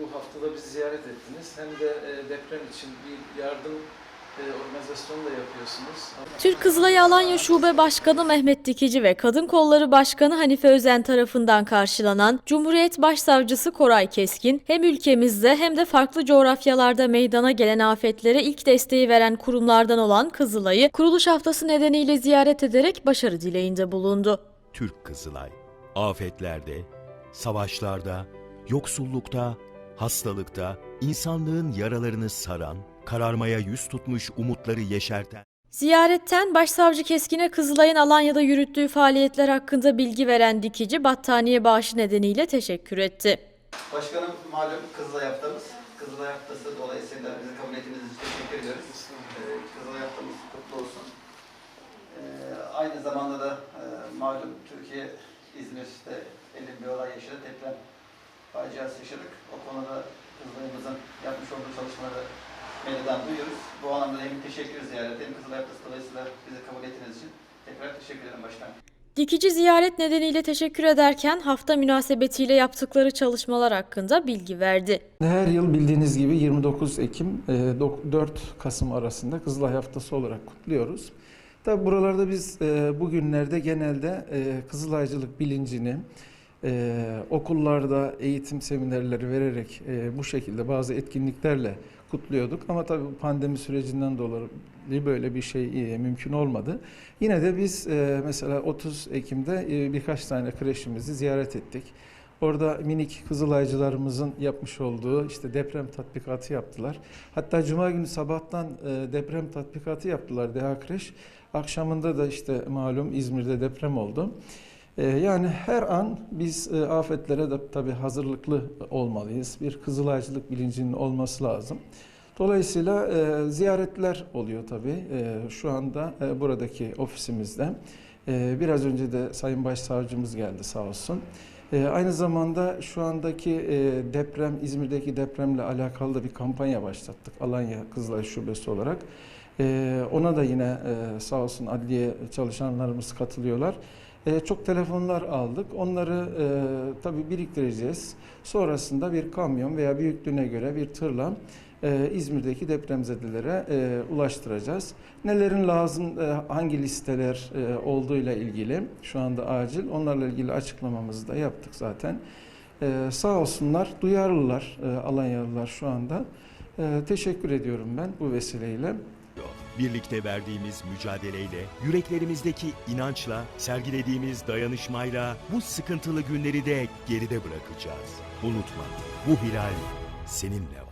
bu haftada bizi ziyaret ettiniz. Hem de e, deprem için bir yardım e, organizasyonu da yapıyorsunuz. Türk Kızılayı Alanya Şube Başkanı Mehmet Dikici ve Kadın Kolları Başkanı Hanife Özen tarafından karşılanan Cumhuriyet Başsavcısı Koray Keskin, hem ülkemizde hem de farklı coğrafyalarda meydana gelen afetlere ilk desteği veren kurumlardan olan Kızılay'ı kuruluş haftası nedeniyle ziyaret ederek başarı dileğinde bulundu. Türk Kızılay. Afetlerde, savaşlarda, yoksullukta, hastalıkta, insanlığın yaralarını saran, kararmaya yüz tutmuş umutları yeşerten Ziyaretten Başsavcı Keskin'e Kızılay'ın Alanya'da yürüttüğü faaliyetler hakkında bilgi veren Dikici, battaniye bağışı nedeniyle teşekkür etti. Başkanım malum Kızılay haftamız. Kızılay haftası dolayısıyla bizi kabul ettiğiniz için teşekkür ediyoruz. Ee, Kızılay haftamız kutlu olsun. Ee, aynı zamanda da e, malum Türkiye İzmir'de elin bir olay yaşadı. Deprem faciası yaşadık. O konuda Kızılay'ımızın yapmış olduğu çalışmaları medyadan duyuyoruz. Bu anlamda hem teşekkür ziyaret hem Kızılay haftası dolayısıyla bizi kabul ettiğiniz için tekrar teşekkür ederim başkanım. Dikici ziyaret nedeniyle teşekkür ederken hafta münasebetiyle yaptıkları çalışmalar hakkında bilgi verdi. Her yıl bildiğiniz gibi 29 Ekim e, dok- 4 Kasım arasında Kızılay Haftası olarak kutluyoruz. Tabi buralarda biz e, bugünlerde genelde e, Kızılaycılık bilincini e, okullarda eğitim seminerleri vererek e, bu şekilde bazı etkinliklerle kutluyorduk. Ama tabi pandemi sürecinden dolayı böyle bir şey e, mümkün olmadı. Yine de biz e, mesela 30 Ekim'de e, birkaç tane kreşimizi ziyaret ettik. Orada minik Kızılaycılarımızın yapmış olduğu işte deprem tatbikatı yaptılar. Hatta Cuma günü sabahtan e, deprem tatbikatı yaptılar DH Kreş. Akşamında da işte malum İzmir'de deprem oldu. E, yani her an biz e, afetlere de tabii hazırlıklı olmalıyız. Bir Kızılaycılık bilincinin olması lazım. Dolayısıyla e, ziyaretler oluyor tabii e, şu anda buradaki ofisimizde. Biraz önce de Sayın Başsavcımız geldi sağ olsun. Aynı zamanda şu andaki deprem, İzmir'deki depremle alakalı da bir kampanya başlattık Alanya Kızılay Şubesi olarak. Ona da yine e, sağ olsun adliye çalışanlarımız katılıyorlar. E, çok telefonlar aldık. Onları e, tabii biriktireceğiz. Sonrasında bir kamyon veya büyüklüğüne göre bir tırla e, İzmir'deki depremzedelere e, ulaştıracağız. Nelerin lazım, e, hangi listeler e, olduğuyla ilgili şu anda acil onlarla ilgili açıklamamızı da yaptık zaten. E, sağ olsunlar, duyarlılar e, Alanyalılar şu anda. E, teşekkür ediyorum ben bu vesileyle. Birlikte verdiğimiz mücadeleyle, yüreklerimizdeki inançla, sergilediğimiz dayanışmayla bu sıkıntılı günleri de geride bırakacağız. Unutma, bu hilal seninle var.